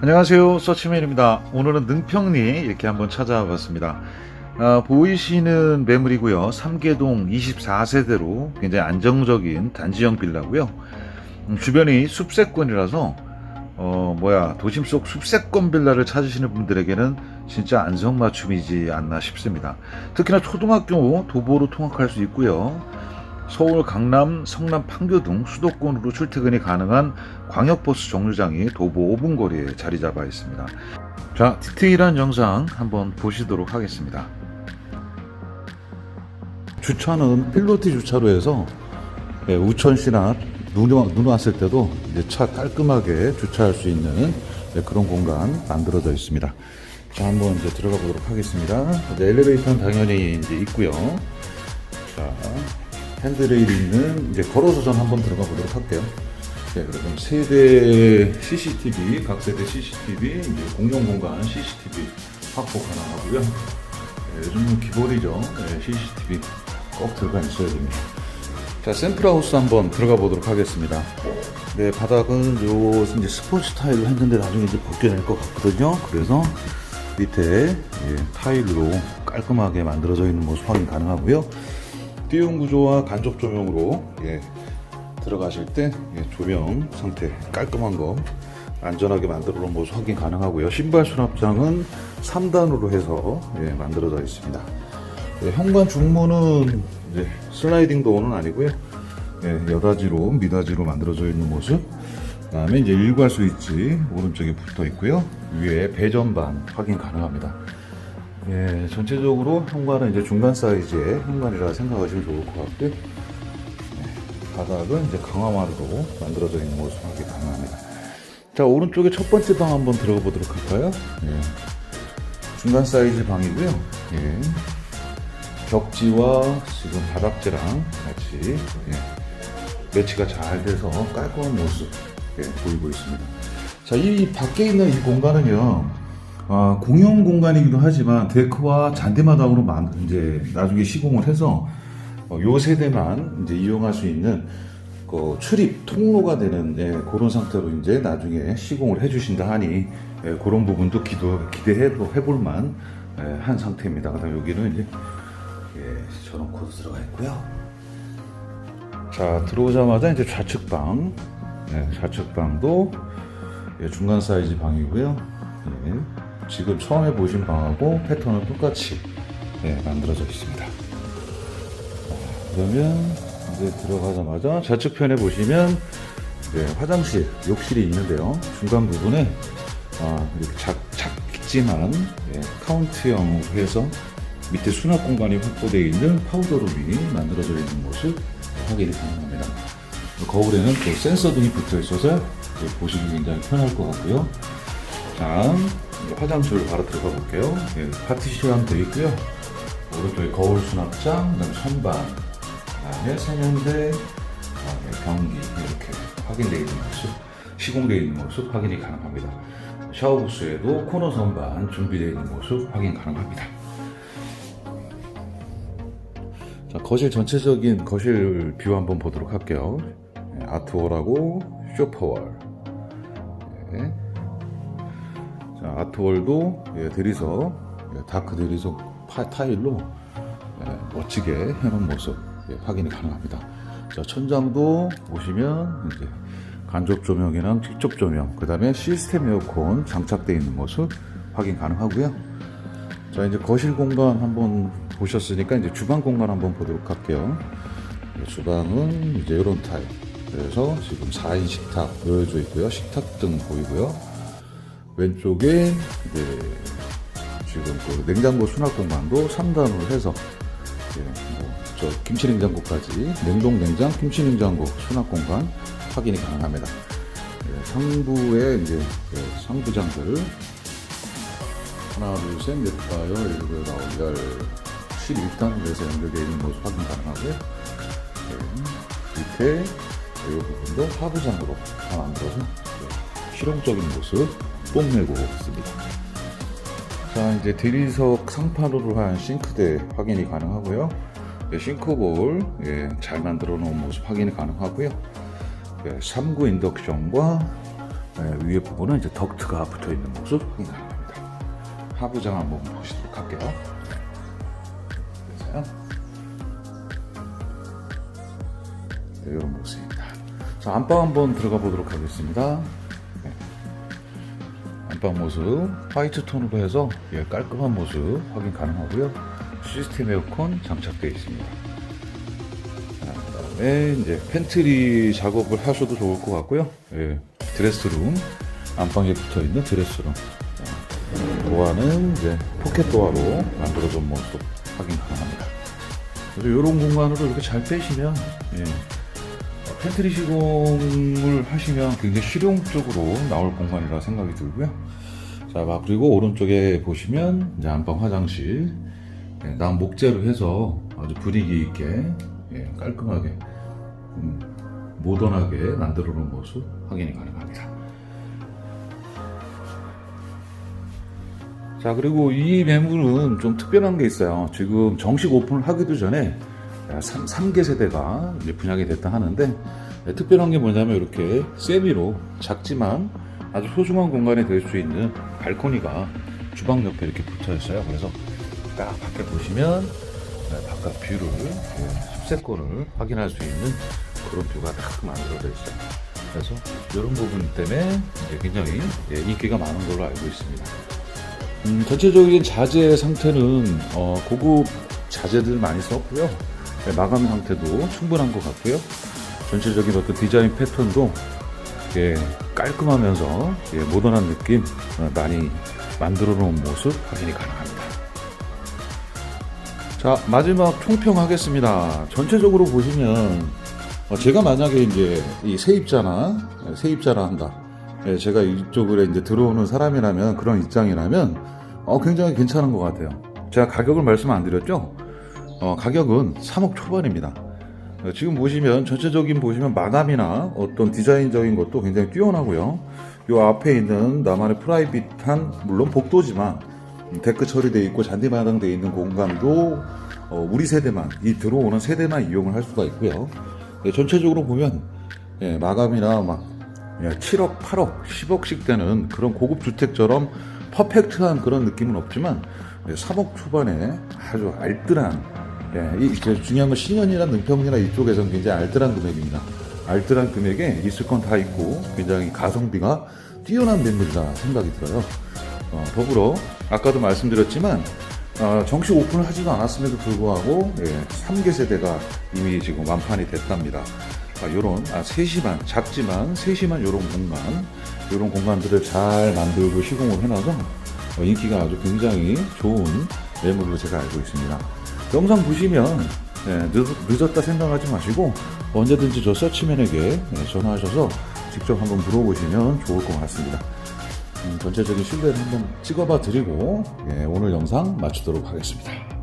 안녕하세요. 서치맨입니다. 오늘은 능평리 이렇게 한번 찾아와 봤습니다. 아, 보이시는 매물이고요. 삼계동 24세대로 굉장히 안정적인 단지형 빌라고요. 음, 주변이 숲세권이라서 어 뭐야 도심 속 숲세권 빌라를 찾으시는 분들에게는 진짜 안성맞춤이지 않나 싶습니다. 특히나 초등학교 도보로 통학할 수 있고요 서울, 강남, 성남, 판교 등 수도권으로 출퇴근이 가능한 광역버스 정류장이 도보 5분 거리에 자리 잡아 있습니다. 자, 디테일한 영상 한번 보시도록 하겠습니다. 주차는 필로티 주차로 해서 예, 우천시나 눈, 와- 눈 왔을 때도 차 깔끔하게 주차할 수 있는 네, 그런 공간 만들어져 있습니다. 자, 한번 이제 들어가 보도록 하겠습니다. 이제 엘리베이터는 당연히 이제 있고요. 자, 핸드레일이 이제 걸어서 전 한번 들어가 보도록 할게요. 네, 그럼 세대 CCTV, 각 세대 CCTV, 공용 공간 CCTV 확보 가능하고요. 네, 요즘은 기본이죠. 네, CCTV 꼭 들어가 있어야 됩니다. 자, 샘플하우스 한번 들어가 보도록 하겠습니다. 네, 바닥은 요 이제 스포츠 타일로 했는데 나중에 이제 벗겨낼 것 같거든요. 그래서 밑에 예, 타일로 깔끔하게 만들어져 있는 모습 확인 가능하고요. 띄움 구조와 간접 조명으로 예, 들어가실 때 예, 조명 상태 깔끔한 거 안전하게 만들어 놓은 모습 확인 가능하고요. 신발 수납장은 3단으로 해서 예, 만들어져 있습니다. 예, 현관 중문은 이제 슬라이딩 도어는 아니고요. 예, 여다지로 미다지로 만들어져 있는 모습. 그다음에 이제 일괄 스위치 오른쪽에 붙어 있고요. 위에 배전반 확인 가능합니다. 예, 전체적으로 현관은 이제 중간 사이즈의 현관이라 생각하시면 좋을 것 같고요. 예, 바닥은 이제 강화마루로 만들어져 있는 모습 확인 가능합니다. 자, 오른쪽에 첫 번째 방 한번 들어가 보도록 할까요? 예, 중간 사이즈 방이고요. 예, 벽지와 지금 바닥재랑 같이 예, 매치가 잘 돼서 깔끔한 모습 예, 보이고 있습니다. 자, 이 밖에 있는 이 공간은요, 아, 공용 공간이기도 하지만 데크와 잔디마당으로 만, 이제 나중에 시공을 해서 어, 요 세대만 이제 이용할 수 있는 그 출입 통로가 되는 예, 그런 상태로 이제 나중에 시공을 해주신다 하니 예, 그런 부분도 기도 기대해 해볼만 예, 한 상태입니다. 그다음 여기는 이제 예, 저런 코드 들어가 있고요. 자 들어오자마자 이제 좌측방 예, 좌측방도 예, 중간 사이즈 방이고요. 예, 지금 처음에 보신 방하고 패턴은 똑같이 예, 만들어져 있습니다. 자, 그러면 이제 들어가자마자 좌측편에 보시면 예, 화장실, 욕실이 있는데요. 중간 부분에 아, 이렇게 작, 작지만 예, 카운트형으로 해서 밑에 수납 공간이 확보되어 있는 파우더룸이 만들어져 있는 모습 확인이 가능합니다. 거울에는 또 센서 등이 붙어 있어서 보시기 굉장히 편할 것 같고요. 다음 화장실 바로 들어가 볼게요. 예, 파티션 되어 있고요. 오른쪽에 거울 수납장, 그다음 선반, 그다음에 세면대, 그다음에 변기 이렇게 확인되어 있는 모습, 시공되어 있는 모습 확인이 가능합니다. 샤워 부스에도 코너 선반 준비되어 있는 모습 확인 가능합니다. 자, 거실 전체적인 거실 뷰 한번 보도록 할게요. 예, 아트월하고 쇼퍼월. 예. 자, 아트월도 예, 대리석, 예, 다크 대리석 파, 타일로 예, 멋지게 해놓은 모습 예, 확인이 가능합니다. 자, 천장도 보시면 이제 간접 조명이랑 직접 조명, 그 다음에 시스템 에어컨 장착되어 있는 모습 확인 가능하고요. 자, 이제 거실 공간 한번 보셨으니까 이제 주방 공간 한번 보도록 할게요. 네, 주방은 이제 이런 타입. 그래서 지금 4인 식탁 놓여져 있고요. 식탁 등 보이고요. 왼쪽에 이제 지금 그 냉장고 수납 공간도 3단으로 해서 이제 뭐저 김치 냉장고까지 냉동 냉장, 김치 냉장고 수납 공간 확인이 가능합니다. 네, 상부에 이제 그 상부장들 하나, 둘, 셋, 넷, 다여, 일곱, 여덟, 열, 11단에서 연결되어 있는 모습 확인 가능하고요. 네, 밑에 이 부분도 하부장으로 다 만들어서 네, 실용적인 모습 뽐내고 있습니다. 자, 이제 대리석 상판으로 한 싱크대 확인이 가능하고요. 네, 싱크볼 예, 잘 만들어 놓은 모습 확인이 가능하고요. 예, 3구 인덕션과 예, 위에 부분은 이제 덕트가 붙어 있는 모습 확인 가능합니다. 하부장 한번 보시도록 할게요. 그래서요. 네, 이런 모습입니다. 자, 안방 한번 들어가 보도록 하겠습니다. 네. 안방 모습 화이트 톤으로 해서 예, 깔끔한 모습 확인 가능하고요. 시스템 에어컨 장착되어 있습니다. 자, 그다음에 이제 팬트리 작업을 하셔도 좋을 것 같고요. 예, 드레스룸 안방에 붙어 있는 드레스룸. 자, 도어는 이제 포켓 도어로 만들어진 모습 확인 가능합니다. 그래서 이런 공간으로 이렇게 잘 빼시면 예, 팬트리 시공을 하시면 굉장히 실용적으로 나올 공간이라 생각이 들고요. 자, 막 그리고 오른쪽에 보시면 이제 안방 화장실 예, 난 목재로 해서 아주 분위기 있게 예, 깔끔하게 음, 모던하게 만들어 놓은 모습 확인이 가능합니다. 자 그리고 이 매물은 좀 특별한 게 있어요. 지금 정식 오픈을 하기도 전에 3, 개 세대가 이제 분양이 됐다 하는데 네, 특별한 게 뭐냐면 이렇게 세미로 작지만 아주 소중한 공간이 될 수 있는 발코니가 주방 옆에 이렇게 붙어 있어요. 그래서 딱 밖에 보시면 네, 바깥 뷰를 예, 숲세권을 확인할 수 있는 그런 뷰가 딱 만들어져 있어요. 그래서 이런 부분 때문에 굉장히 예, 인기가 많은 걸로 알고 있습니다. 음, 전체적인 자재 상태는 어, 고급 자재들 많이 썼고요. 네, 마감 상태도 충분한 것 같고요. 전체적인 어떤 디자인 패턴도 예, 깔끔하면서 예, 모던한 느낌 어, 많이 만들어 놓은 모습 확인이 가능합니다. 자 마지막 총평하겠습니다. 전체적으로 보시면 어, 제가 만약에 이제 이 세입자나 예, 세입자라 한다. 예, 제가 이쪽으로 이제 들어오는 사람이라면 그런 입장이라면 어, 굉장히 괜찮은 것 같아요. 제가 가격을 말씀 안 드렸죠? 어, 가격은 3억 초반입니다. 어, 지금 보시면 전체적인 보시면 마감이나 어떤 디자인적인 것도 굉장히 뛰어나고요. 요 앞에 있는 나만의 프라이빗한 물론 복도지만 데크 처리되어 있고 잔디마당 되어 있는 공간도 어, 우리 세대만 이 들어오는 세대만 이용을 할 수가 있고요. 예, 전체적으로 보면 예, 마감이나 막 예, 7억, 8억, 10억씩 되는 그런 고급 주택처럼 퍼펙트한 그런 느낌은 없지만 예, 3억 초반에 아주 알뜰한 예, 이 중요한 건 신현이나 능평이나 이쪽에서는 굉장히 알뜰한 금액입니다. 알뜰한 금액에 있을 건 다 있고 굉장히 가성비가 뛰어난 매물이다 생각이 들어요. 어, 더불어 아까도 말씀드렸지만 어, 정식 오픈을 하지도 않았음에도 불구하고 예, 3개 세대가 이미 지금 완판이 됐답니다. 아, 요런 아, 세심한 작지만 세심한 요런 공간 요런 공간들을 잘 만들고 시공을 해놔서 어, 인기가 아주 굉장히 좋은 매물로 제가 알고 있습니다. 영상 보시면 예, 늦, 었다 생각하지 마시고 언제든지 저 서치맨에게 예, 전화하셔서 직접 한번 물어보시면 좋을 것 같습니다. 음, 전체적인 신뢰를 한번 찍어봐 드리고 예, 오늘 영상 마치도록 하겠습니다.